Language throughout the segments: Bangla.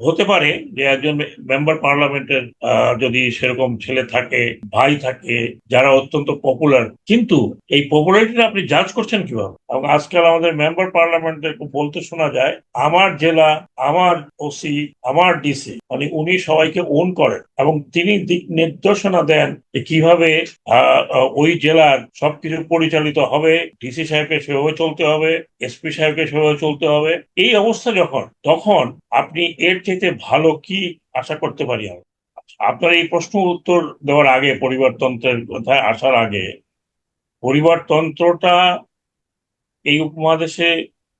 হতে পারে যে একজন মেম্বার পার্লামেন্টের যদি সেরকম ছেলে থাকে, ভাই থাকে, যারা অত্যন্ত পপুলার কিন্তু এই পপুলারিটিটা আপনি জাজ করছেন কীভাবে? এবং আজকাল আমাদের মেম্বার পার্লামেন্টের বলতে শোনা যায়, আমার জেলা, আমার ওসি আমার ডিসি মানে উনি সবাইকে ওন করেন। এবং তিনি দিক নির্দেশনা দেন যে কীভাবে ওই জেলার সবকিছু পরিচালিত হবে। ডিসি সাহেবকে সেভাবে চলতে হবে এসপি সাহেবকে সেভাবে চলতে হবে। এই অবস্থা যখন, তখন আপনি এর চাইতে ভালো কি আশা করতে পারি আমি আপনার এই প্রশ্ন উত্তর দেওয়ার আগে পরিবারতন্ত্রের কথায় আসার আগে পরিবারতন্ত্রটা এই উপমহাদেশে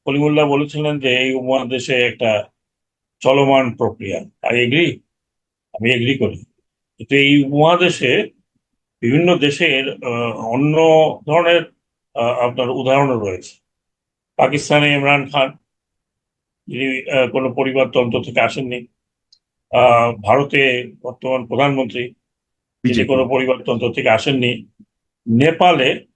কলিমুল্লাহ বলেছিলেন যে এই উপমহাদেশে একটা চলমান প্রক্রিয়া আই এগ্রি আমি এগ্রি করি কিন্তু এই উপমহাদেশে বিভিন্ন দেশের অন্য ধরনের আপনার উদাহরণও রয়েছে পাকিস্তানে ইমরান খান যিনি কোনো পরিবারতন্ত্র থেকে আসেননি। আহ, ভারতে বর্তমান প্রধানমন্ত্রী বিজেপি। কোনো পরিবারতন্ত্র থেকে আসেননি। নেপালে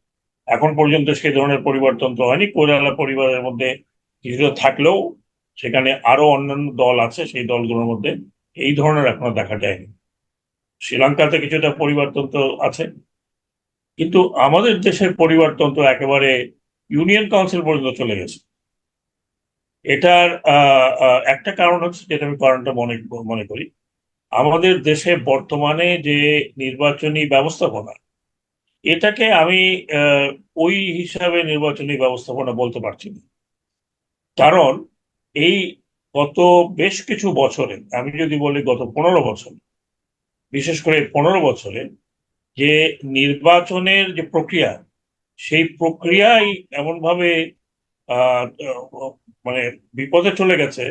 এখন পর্যন্ত সেই ধরনের পরিবারতন্ত্র হয়নি। কৈরালা পরিবারের মধ্যে কিছুটা থাকলেও সেখানে আরও অন্যান্য দল আছে সেই দলগুলোর মধ্যে এই ধরনের এখনও দেখা যায়নি। শ্রীলঙ্কাতে কিছুটা পরিবারতন্ত্র আছে। কিন্তু আমাদের দেশের পরিবারতন্ত্র একেবারে ইউনিয়ন কাউন্সিল পর্যন্ত চলে গেছে। এটার একটা কারণ হচ্ছে যেটা আমি কারণটা মনে মনে করি। আমাদের দেশে বর্তমানে যে নির্বাচনী ব্যবস্থাপনা, এটাকে আমি ওই হিসাবে নির্বাচনী ব্যবস্থাপনা বলতে পারছি না। কারণ এই গত বেশ কিছু বছরে, আমি যদি বলি গত পনেরো বছর, বিশেষ করে পনেরো বছরে যে নির্বাচনের যে প্রক্রিয়া, সেই প্রক্রিয়াই এমনভাবে মানে বিপদে চলে গেছে,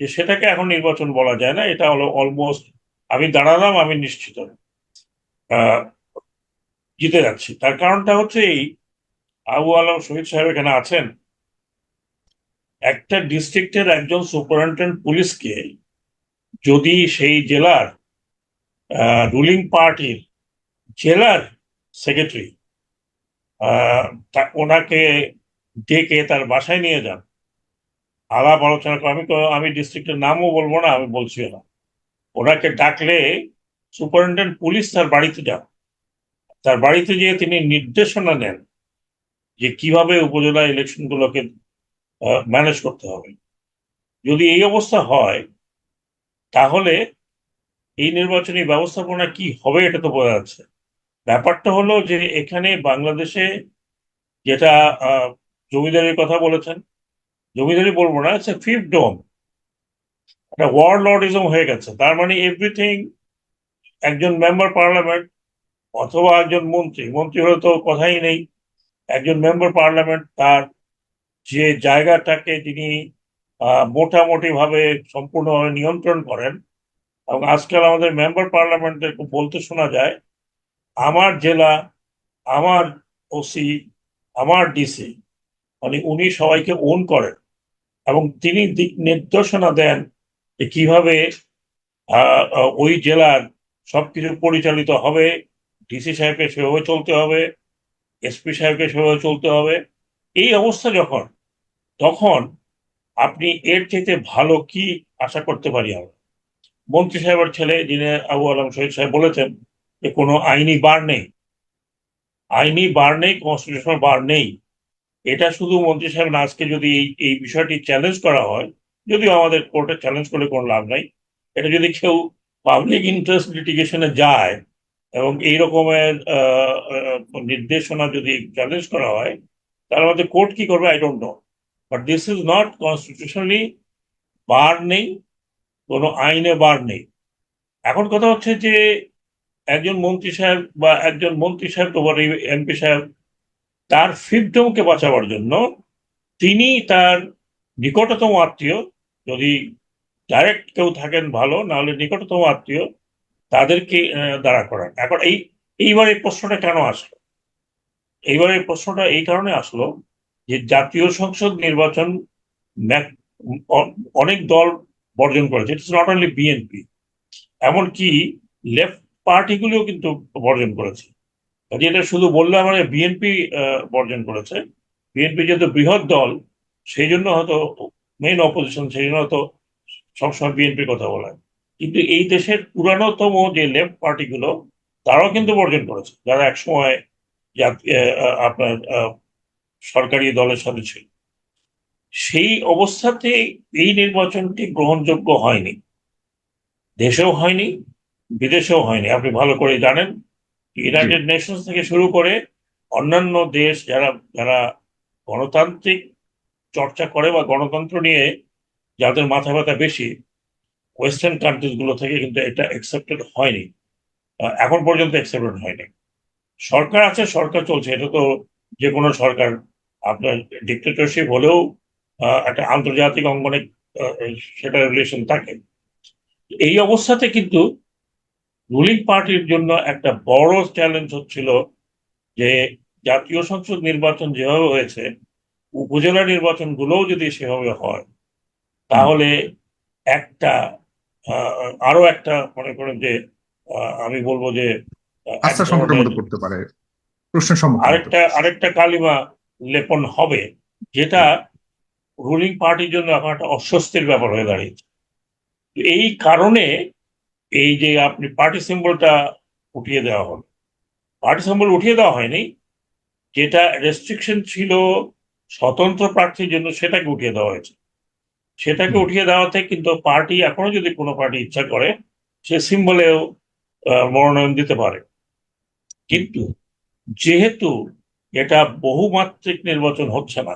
যে সেটাকে এখন নির্বাচন বলা যায় না, এটা হলো অলমোস্ট আমি দাঁড়ালাম, আমি নিশ্চিত। জিতে যাচ্ছি। তার কারণটা হচ্ছে এই, আবু আলম শহীদ সাহেব এখানে আছেন। একটা ডিস্ট্রিক্টের একজন সুপারিনটেন্ডেন্ট পুলিশকে যদি সেই জেলার রুলিং পার্টির জেলার সেক্রেটারি ওনাকে ডেকে তার বাসায় নিয়ে যান আলাপ আলোচনা করে, আমি তো- আমি ডিস্ট্রিক্টের নামও বলব না, আমি বলছি না। ওনাকে ডাকলে সুপারিনটেন্ডেন্ট পুলিশ তার বাড়িতে যান। তার বাড়িতে গিয়ে তিনি নির্দেশনা নেন যে কীভাবে উপজেলা ইলেকশনগুলোকে ম্যানেজ করতে হবে। যদি এই অবস্থা হয়, তাহলে এই নির্বাচনী ব্যবস্থাপনা কি হবে এটা তো বোঝা যাচ্ছে। ব্যাপারটা হলো যে এখানে বাংলাদেশে যেটা জমিদারির কথা বলেছেন জমিদারি বলব না ইটস ফিফথ ডোম একটা ওয়ার্ড লর্ডিজম হয়ে গেছে। তার মানে এভরিথিং একজন মেম্বার পার্লামেন্ট অথবা একজন মন্ত্রী মন্ত্রী হলে তো কথাই নেই। একজন মেম্বার পার্লামেন্ট তার যে জায়গাটাকে তিনি আহ, মোটামুটি ভাবে সম্পূর্ণভাবে নিয়ন্ত্রণ করেন এবং আজকাল আমাদের মেম্বার পার্লামেন্টের বলতে শোনা যায় আমার জেলা আমার ওসি আমার ডিসি মানে উনি সবাইকে ওন করেন। এবং তিনি দিক নির্দেশনা দেন যে কীভাবে ওই জেলার সবকিছু পরিচালিত হবে। ডিসি সাহেবকে সেভাবে চলতে হবে, এসপি সাহেবকে সেভাবে চলতে হবে। এই অবস্থা যখন, তখন আপনি এর চাইতে ভালো কি আশা করতে পারি আমরা? মন্ত্রী সাহেবের ছেলে যিনি আবু আলম শহীদ সাহেব বলেছেন যে কোনো আইনি বার নেই। আইনি বার নেই কনস্টিটিউশনাল বার নেই। এটা শুধু মন্ত্রী সাহেব আজকে যদি এই এই বিষয়টি চ্যালেঞ্জ করা হয়, যদিও আমাদের কোর্টে চ্যালেঞ্জ করলে কোনো লাভ নাই, এটা যদি কেউ পাবলিক ইন্টারেস্ট লিটিগেশনে যায় এবং এই রকমের নির্দেশনা যদি চ্যালেঞ্জ করা হয় তার মধ্যে কোর্ট কি করবে? I don't know but this is not constitutionally বার নেই, কোনো আইনে বার নেই। এখন কথা হচ্ছে যে, একজন মন্ত্রী সাহেব বা একজন মন্ত্রী সাহেব তো বড় এমপি সাহেব তার ফিফডমকে বাঁচাবার জন্য তিনি তার নিকটতম আত্মীয়, যদি ডাইরেক্ট কেউ থাকেন ভালো, নাহলে নিকটতম আত্মীয় তাদেরকে দাঁড়া করান। এখন এই, এইবার এই প্রশ্নটা কেন আসলো? এইবার এই প্রশ্নটা এই কারণে আসলো যে জাতীয় সংসদ নির্বাচন অনেক দল বর্জন করেছে। ইটস নট অনলি বিএনপি এমনকি লেফট পার্টিগুলিও কিন্তু বর্জন করেছে। এটা শুধু বললে আমার বিএনপি বর্জন করেছে। বিএনপি যেহেতু বৃহৎ দল, সেই জন্য হয়তো মেইন অপোজিশন সেই জন্য হয়তো সবসময় বিএনপির কথা বলা কিন্তু এই দেশের পুরানোতম যে লেফট পার্টিগুলো তারাও কিন্তু বর্জন করেছে। যারা একসময় আপনার সরকারি দলের সাথে ছিল। সেই অবস্থাতে এই নির্বাচনটি গ্রহণযোগ্য হয়নি। দেশেও হয়নি, বিদেশেও হয়নি। আপনি ভালো করে জানেন ইউনাইটেড নেশনস থেকে শুরু করে অন্যান্য দেশ যারা যারা গণতান্ত্রিক চর্চা করে বা গণতন্ত্র নিয়ে যাদের মাথা ব্যথা বেশি ওয়েস্টার্ন কান্ট্রিজগুলো থেকে কিন্তু এটা অ্যাকসেপ্টেড হয়নি। এখন পর্যন্ত অ্যাকসেপ্টেড হয়নি। সরকার আছে সরকার চলছে। এটা তো যে কোনো সরকার। আপনার ডিক্টেটরশিপ হলেও একটা আন্তর্জাতিক অঙ্গনে সেটা রিলেশন থাকে। এই অবস্থাতে কিন্তু রুলিং পার্টির জন্য একটা বড় চ্যালেঞ্জ হচ্ছিল যে জাতীয় সংসদ নির্বাচন যেভাবে হয়েছে উপজেলা নির্বাচন গুলোও যদি সেভাবে হয় তাহলে একটা আরও একটা মনে করেন যে আমি বলব যে আহ, আস্থা সংকটের মধ্যে পড়তে পারে প্রশ্নের সম্মুখীন আরেকটা আরেকটা কালিমা লেপন হবে যেটা রুলিং পার্টির জন্য এখন একটা অস্বস্তির ব্যাপার হয়ে দাঁড়িয়েছে। এই কারণে এই যে আপনি পার্টি সিম্বলটা উঠিয়ে দেওয়া হলো। পার্টি সিম্বল উঠিয়ে দেওয়া হয়নি যেটা রেস্ট্রিকশন ছিল স্বতন্ত্র প্রার্থীর জন্য সেটাকে উঠিয়ে দেওয়া হয়েছে। সেটাকে। উঠিয়ে দেওয়াতে কিন্তু পার্টি এখনও যদি কোনো পার্টি ইচ্ছা করে সে সিম্বলেও মনোনয়ন দিতে পারে। কিন্তু যেহেতু এটা বহুমাত্রিক নির্বাচন হচ্ছে না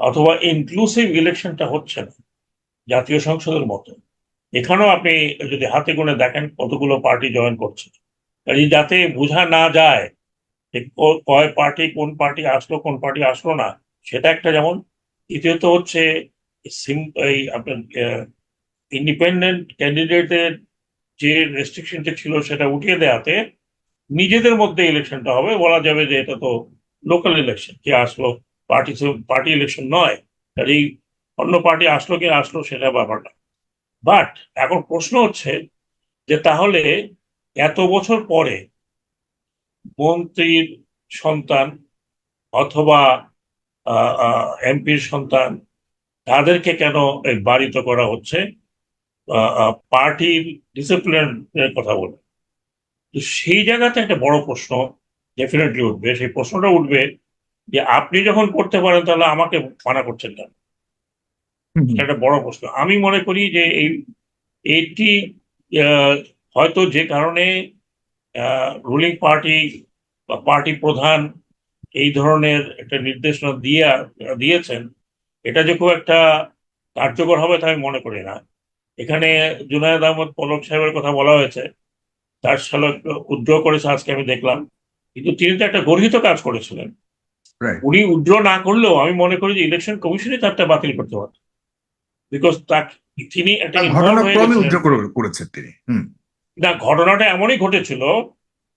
অথবা ইনক্লুসিভ ইলেকশনটা হচ্ছে না জাতীয় সংসদের মতো এখানেও আপনি যদি হাতে গুনে দেখেন কতগুলো পার্টি জয়েন করছে। যাতে বোঝা না যায় যে কয় পার্টি কোন পার্টি আসলো, কোন পার্টি আসলো না, সেটা একটা যেমন, দ্বিতীয়ত হচ্ছে এই আপনার ইন্ডিপেন্ডেন্ট ক্যান্ডিডেটের যে রেস্ট্রিকশনটা ছিল সেটা উঠিয়ে দেওয়াতে নিজেদের মধ্যে ইলেকশনটা হবে। বলা যাবে যে এটা তো লোকাল ইলেকশন কে আসলো পার্টি পার্টি ইলেকশন নয়। কাজেই অন্য পার্টি আসলো কি আসলো সেটা ব্যাপার না বাট এখন প্রশ্ন হচ্ছে যে তাহলে এত বছর পরে মন্ত্রীর সন্তান অথবা এমপির সন্তান তাদেরকে কেন বাড়িত করা হচ্ছে? পার্টির ডিসিপ্লিনের কথা বলে। তো সেই জায়গাতে একটা বড় প্রশ্ন ডেফিনেটলি উঠবে। সেই প্রশ্নটা উঠবে যে আপনি যখন করতে পারেন তাহলে আমাকে মানা করছেন কেন? একটা বড় প্রশ্ন। আমি মনে করি যে এই এইটি আহ, হয়তো যে কারণে রুলিং পার্টি বা পার্টি প্রধান এই ধরনের একটা নির্দেশনা দিয়ে দিয়েছেন এটা যে খুব একটা কার্যকর হবে তা আমি মনে করি না। এখানে জুনায়দ আহমদ পলক সাহেবের কথা বলা হয়েছে তার শালক উদ্র করেছে আজকে আমি দেখলাম কিন্তু তিনি তো একটা গর্হিত কাজ করেছিলেন। উনি উদ্র না করলেও আমি মনে করি যে ইলেকশন কমিশনই তারটা বাতিল করতে পারত। বিকজ তাকে তিনি ঘটনাক্রমে উদ্যোগ করেছেন তিনি না ঘটনাটা এমনই ঘটেছিল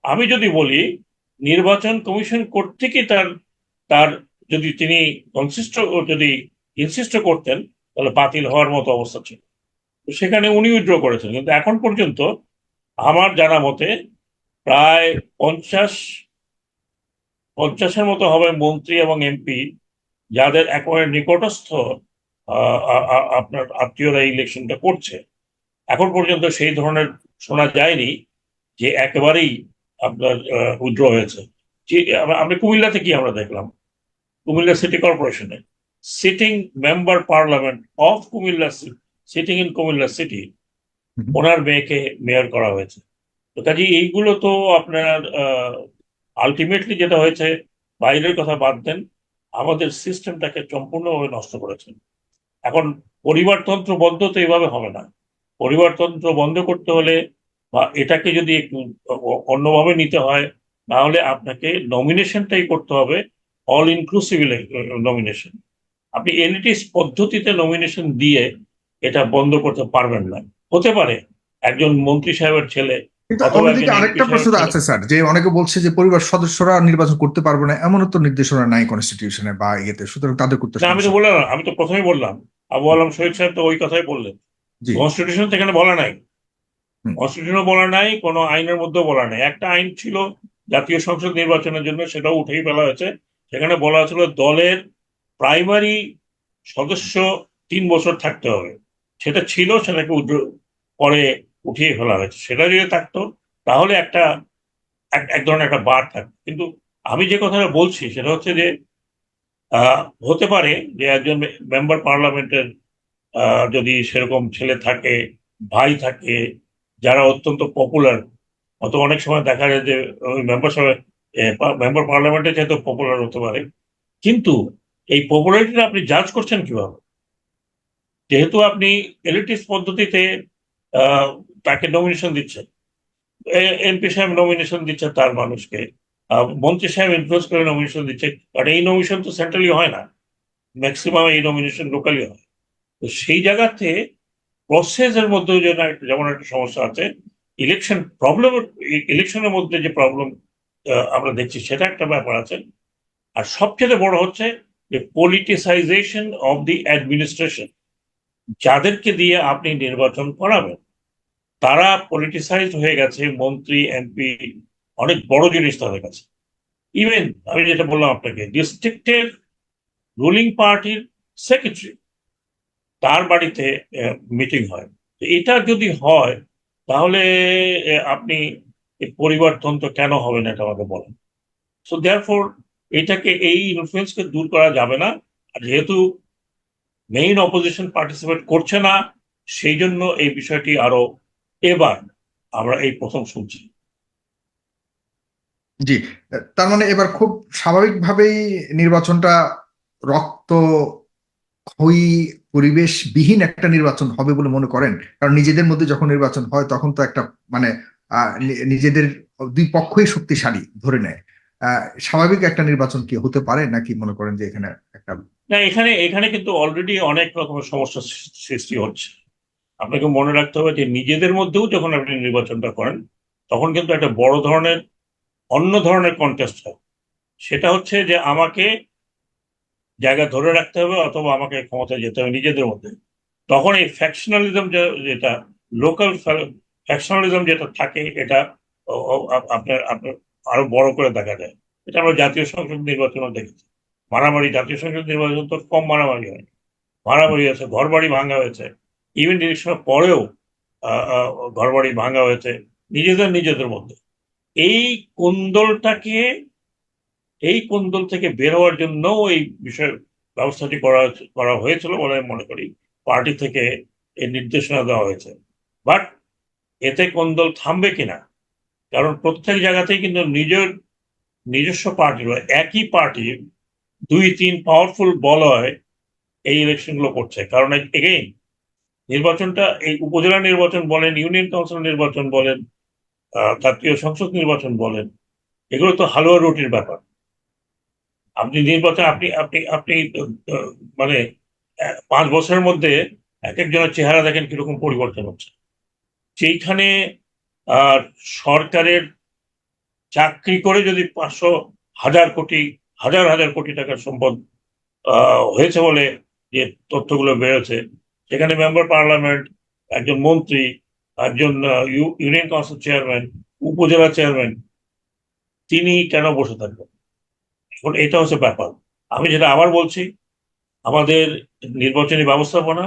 আমি যদি বলি নির্বাচন কমিশন কর্তৃকই তার তার যদি তিনি কনসিস্ট যদি ইনসিস্ট করতেন তাহলে বাতিল হওয়ার মতো অবস্থা ছিল। সেখানে উনি উইথড্র করেছেন। কিন্তু এখন পর্যন্ত আমার জানা মতে প্রায় পঞ্চাশ পঞ্চাশের মতো হবে মন্ত্রী এবং এমপি যাদের একেবারে নিকটস্থ আপনার আত্মীয়রা ইলেকশনটা করছে। এখন পর্যন্ত সেই ধরনের শোনা যায়নি যে একেবারেই আপনার উইথড্র হয়েছে। যে আমরা- আমরা কুমিল্লাতে কি আমরা দেখলাম? Comilla city কর্পোরেশনে sitting member parliament of Comilla sitting in Comilla city ওনার মেয়েকে মেয়র করা হয়েছে। তো কাজে এইগুলো তো আপনার আলটিমেটলি যেটা হয়েছে বাইরের কথা বাদ দেন আমাদের সিস্টেমটাকে সম্পূর্ণভাবে নষ্ট করেছেন। এখন পরিবারতন্ত্র বন্ধ তো এভাবে হবে না। পরিবারতন্ত্র বন্ধ করতে হলে বা এটাকে যদি একটু অন্যভাবে নিতে হয় তাহলে আপনাকে নমিনেশনটাই করতে হবে অল ইনক্লুসিভ নমিনেশন আপনি এলিটিস পদ্ধতিতে নমিনেশন দিয়ে এটা বন্ধ করতে পারবেন না। হতে পারে একজন মন্ত্রী সাহেবের ছেলে আরেকটা প্রশ্ন আছে স্যার যে অনেকে বলছে যে পরিবার সদস্যরা নির্বাচন করতে পারবে না এমনও তো নির্দেশনা নাই কনস্টিটিউশনে বা ইয়েতে সুতরাং তাদের করতে আমি তো বললাম আমি তো প্রথমেই বললাম আবু আলম শহীদ সাহেব তো ওই কথাই বললেন। কনস্টিটিউশন তো এখানে বলা নাই। কনস্টিটিউশনও বলা নাই কোনো আইনের মধ্যেও বলা নাই। একটা আইন ছিল জাতীয় সংসদ নির্বাচনের জন্য সেটাও উঠেই ফেলা হয়েছে। সেখানে বলা ছিল দলের প্রাইমারি সদস্য তিন বছর থাকতে হবে। সেটা ছিল সেটাকে পরে উঠিয়ে ফেলা হয়েছে। সেটা যদি থাকতো তাহলে একটা এক- ধরনের একটা বার থাকতো। কিন্তু আমি যে কথাটা বলছি সেটা হচ্ছে যে হতে পারে যে একজন মেম্বার পার্লামেন্টের যদি সেরকম ছেলে থাকে, ভাই থাকে, যারা অত্যন্ত পপুলার অত অনেক সময় দেখা যায় যে মেম্বার মেম্বার পার্লামেন্টের চাইতে পপুলার হতে পারে, কিন্তু এই পপুলারিটিটা আপনি জাজ করছেন কীভাবে? যেহেতু আপনি এলিটিস পদ্ধতিতে তাকে নমিনেশন দিচ্ছেন এমপি সাহেব নমিনেশন দিচ্ছে তার মানুষকে মন্ত্রী সাহেব ইনফ্লুয়েন্স করে নমিনেশন দিচ্ছে কারণ এই নমিনেশন তো সেন্ট্রালি হয় না। ম্যাক্সিমাম এই নমিনেশন লোকালি হয়। তো সেই জায়গাতে প্রসেসের মধ্যে যেন একটা- যেমন একটা সমস্যা আছে ইলেকশন প্রবলেম ইলেকশনের মধ্যে যে প্রবলেম আমরা দেখছি, সেটা একটা ব্যাপার আছে। আর সবচেয়ে বড় হচ্ছে যে পলিটিসাইজেশন অফ দি অ্যাডমিনিস্ট্রেশন যাদেরকে দিয়ে আপনি নির্বাচন করাবেন, তারা পলিটিসাইজ হয়ে গেছে মন্ত্রী এমপি অনেক বড় জিনিস তাদের কাছে। ইভেন আমি যেটা বললাম আপনাকে ডিস্ট্রিক্টের রুলিং পার্টির সেক্রেটারি তার বাড়িতে মিটিং হয়। এটা যদি হয়, তাহলে আপনি পরিবর্তন তো কেন হবে না এটা আমাকে বলেন। সো দেয়ারফোর এটাকে এই ইনফ্লুয়েন্সকে দূর করা যাবে না। আর যেহেতু মেইন অপোজিশন পার্টিসিপেট করছে না, সেই জন্য এই বিষয়টি আরও এবার আমরা এই প্রথম শুনছি। জি তার মানে এবার খুব স্বাভাবিকভাবেই নির্বাচনটা রক্ত ক্ষয়ী পরিবেশবিহীন একটা নির্বাচন হবে বলে মনে করেন। কারণ নিজেদের মধ্যে যখন নির্বাচন হয়, তখন তো একটা মানে নিজেদের দুই পক্ষই শক্তিশালী ধরে নেয়। স্বাভাবিক একটা নির্বাচন কি হতে পারে নাকি মনে করেন যে এখানে একটা না, এখানে এখানে কিন্তু অলরেডি অনেক রকমের সমস্যা সৃষ্টি হচ্ছে। আপনাকে মনে রাখতে হবে যে নিজেদের মধ্যেও যখন আপনি নির্বাচনটা করেন, তখন কিন্তু একটা বড় ধরনের অন্য ধরনের কন্টেস্ট হয়। সেটা হচ্ছে যে আমাকে জায়গা ধরে রাখতে হবে অথবা আমাকে ক্ষমতায় যেতে হবে নিজেদের মধ্যে। তখন এই ফ্যাকশনালিজম যেটা লোকাল ফ্যাকশনালিজম যেটা থাকে এটা আপনার আপনার আরও বড় করে দেখা যায়। এটা আমরা জাতীয় সংসদ নির্বাচনও দেখেছি। মারামারি, জাতীয় সংসদ নির্বাচন তো কম মারামারি হয়। মারামারি আছে ঘর বাড়ি ভাঙা হয়েছে। ইভেন ইলেকশনের পরেও ঘর বাড়ি ভাঙা হয়েছে। নিজেদের নিজেদের মধ্যে। এই কোন্দলটাকে, এই কোন্দল থেকে বের হওয়ার জন্য এই বিষয় ব্যবস্থাটি করা করা হয়েছিল বলে আমি মনে করি। পার্টি থেকে এই নির্দেশনা দেওয়া হয়েছে। বাট এতে কোন্দল থামবে কিনা? কারণ প্রত্যেক জায়গাতেই কিন্তু নিজের নিজস্ব পার্টি একই পার্টি দুই, তিন পাওয়ারফুল বলয় এই ইলেকশনগুলো করছে। কারণ এগেইন নির্বাচনটা এই উপজেলা নির্বাচন বলেন ইউনিয়ন কাউন্সিল নির্বাচন বলেন জাতীয় সংসদ নির্বাচন বলেন, এগুলো তো হালুয়া রুটির ব্যাপার। আপনি নির্বাচন, আপনি আপনি আপনি মানে পাঁচ বছরের মধ্যে এক একজনের চেহারা দেখেন কীরকম পরিবর্তন হচ্ছে। সেইখানে, আর সরকারের চাকরি করে যদি পাঁচশো হাজার কোটি, হাজার হাজার কোটি টাকার সম্পদ হয়েছে বলে যে তথ্যগুলো বেড়েছে সেখানে মেম্বার পার্লামেন্ট একজন মন্ত্রী একজন union council chairman, upazila chairman, তিনি কেন বসে থাকবেন? এখন এটা হচ্ছে ব্যাপার। আমি যেটা আবার বলছি, আমাদের নির্বাচনী ব্যবস্থাপনা,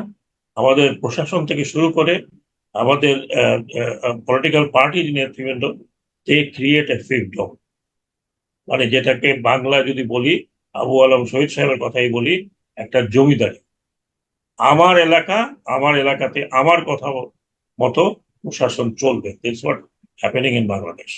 আমাদের প্রশাসন থেকে শুরু করে আমাদের পলিটিক্যাল পার্টি নেতৃবৃন্দ দে ক্রিয়েট এ ফিল্ডম মানে যেটাকে বাংলা যদি বলি, আবু আলম শহীদ সাহেবের কথাই বলি, একটা জমিদারি। আমার এলাকা, আমার এলাকাতে আমার কথা মতো প্রশাসন চলবে। This what happening in Bangladesh